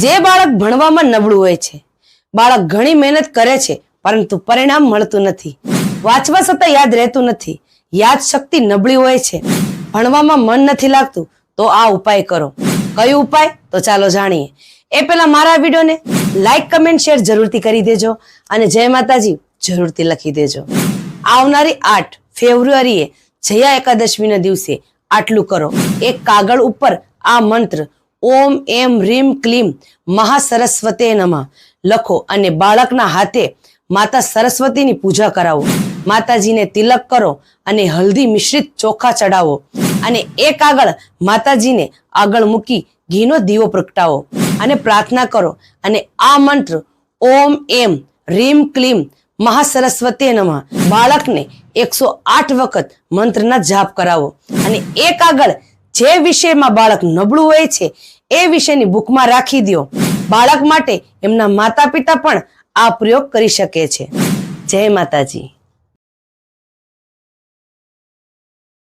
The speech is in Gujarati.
જે બાળક ભણવામાં નબળું હોય છે, બાળક ઘણી મહેનત કરે છે, પરંતુ પરિણામ મળતું નથી. વાંચવા છતાં યાદ રહેતું નથી. યાદ શક્તિ નબળી હોય છે. ભણવામાં મન નથી લાગતું, તો આ ઉપાય કરો. કયો ઉપાય? તો ચાલો જાણીએ. એ પહેલા મારા વિડીયોને લાઈક કમેન્ટ શેર જરૂરથી કરી દેજો અને જય માતાજી જરૂરથી લખી દેજો. આવનારી આઠ ફેબ્રુઆરીએ જયા એકાદશમીના દિવસે આટલું કરો. એક કાગળ ઉપર આ મંત્ર ઓમ એમ રીમ ક્લીમ મહાસરસ્વતે નમઃ. લખો અને બાળકના હાથે માતા સરસ્વતીની પૂજા કરાવો. માતાજીને તિલક કરો અને હલ્દી મિશ્રિત ચોખા ચડાવો અને એક આગળ માતાજીને આગળ મૂકી ઘીનો દીવો પ્રગટાવો. અને પ્રાર્થના કરો અને આ મંત્ર ઓમ એમ રીમ ક્લીમ મહાસરસ્વતે નમઃ. બાળકને એકસો આઠ વખત મંત્રના જાપ કરાવો. અને એક કાગળ જે વિષયમાં બાળક નબળું હોય છે, એ વિષયની બુકમાં રાખી દો. બાળક માટે એમના માતા પિતા પણ આ પ્રયોગ કરી શકે છે. જય માતાજી.